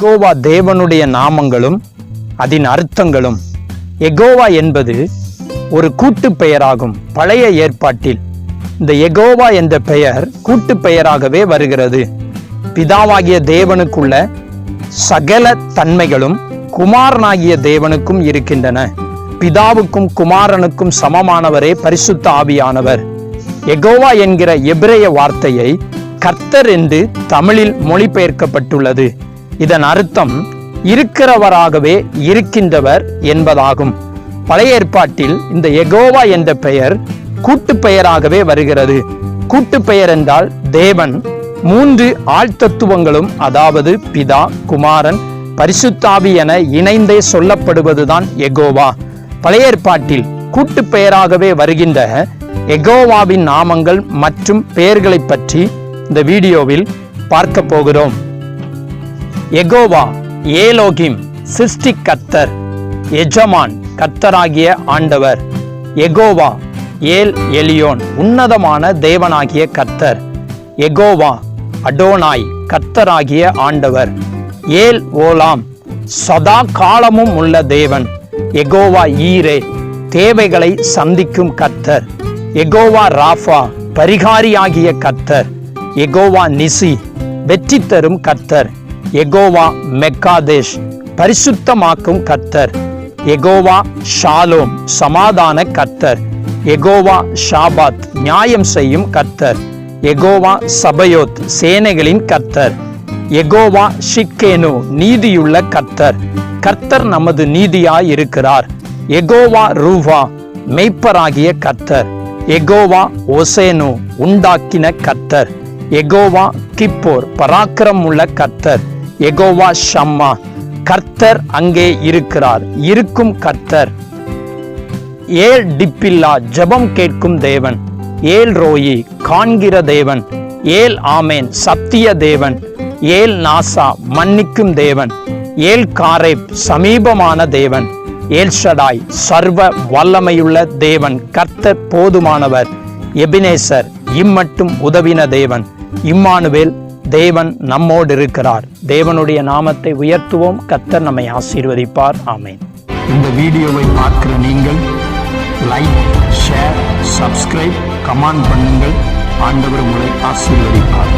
எகோவா தேவனுடைய நாமங்களும் அதன் அர்த்தங்களும் எகோவா என்பது ஒரு கூட்டு பெயராகும். பழைய ஏற்பாட்டில் இந்த எகோவா என்ற பெயர் கூட்டு பெயராகவே வருகிறது. பிதாவாகிய தேவனுக்குள்ள சகல தன்மைகளும் குமாரனாகிய தேவனுக்கும் இருக்கின்றன. பிதாவுக்கும் குமாரனுக்கும் சமமானவரே பரிசுத்த ஆவியானவர். எகோவா என்கிற எபிரேய வார்த்தையை கர்த்தர் என்று தமிழில் மொழிபெயர்க்கப்பட்டுள்ளது. இதன் அர்த்தம் இருக்கிறவராகவே இருக்கின்றவர் என்பதாகும். பழைய ஏற்பாட்டில் இந்த எகோவா என்ற பெயர் கூட்டு பெயராகவே வருகிறது. கூட்டு பெயர் என்றால் தேவன். மூன்று ஆழ்த்தத்துவங்களும் அதாவது பிதா குமாரன் பரிசுத்தாவி என இணைந்தே சொல்லப்படுவதுதான் எகோவா பழைய ஏற்பாட்டில் கூட்டு பெயராகவே வருகின்ற எகோவாவின் நாமங்கள் மற்றும் பெயர்களை பற்றி இந்த வீடியோவில் பார்க்க போகிறோம். எகோவா ஏலோகிம் சிருஷ்டி கத்தர் எஜமான் கத்தராகிய ஆண்டவர். எகோவா ஏல் எலியோன் உன்னதமான தேவனாகிய கத்தர் எகோவா அடோனாய் கத்தராகிய ஆண்டவர். ஏல் ஓலாம் சதா காலமும் உள்ள தேவன். எகோவா ஈரே தேவைகளை சந்திக்கும் கத்தர் எகோவா ராஃபா பரிகாரியாகிய கத்தர் எகோவா நிசி வெற்றி தரும் கத்தர் எகோவா மெக்காதேஷ் பரிசுத்தமாக்கும் கத்தர் எகோவா ஷாலோம் சமாதான கத்தர் எகோவா ஷாபாத் நியாயம் செய்யும் கத்தர் எகோவா சபயோத் சேனைகளின் கத்தர் எகோவா ஷிக்கேனு நீதியுள்ள கத்தர் கர்த்தர் நமது நீதியாய் இருக்கிறார் எகோவா ரூவா மெய்ப்பராகிய கத்தர் எகோவா ஒசேனு உண்டாக்கின கத்தர் எகோவா கிப்போர் பராக்கிரம் உள்ள கத்தர் எகோவா ஷம்மா. கர்த்தர் அங்கே இருக்கிறார். இருக்கும் கர்த்தர். ஏல் டிப்பில்லா ஜெபம் கேட்கும் தேவன். ஏல் ரோயி காண்கிற தேவன். ஏல் ஆமேன் சத்திய தேவன். ஏல் நாசா மன்னிக்கும் தேவன். ஏல் காரேப் சமீபமான தேவன். ஏல் ஷடாய் சர்வ வல்லமையுள்ள தேவன். கர்த்தர் போதுமானவர். எபினேசர் இம்மட்டும் உதவின தேவன். இம்மானுவேல் தேவன் நம்மோடு இருக்கிறார் தேவனுடைய நாமத்தை உயர்த்துவோம். கத்தர் நம்மை ஆசீர்வதிப்பார். ஆமேன். இந்த வீடியோவை பார்க்கிற நீங்கள் லைக் ஷேர் சப்ஸ்கிரைப் கமெண்ட் பண்ணுங்கள். ஆண்டவர் உங்களை ஆசீர்வதிப்பார்.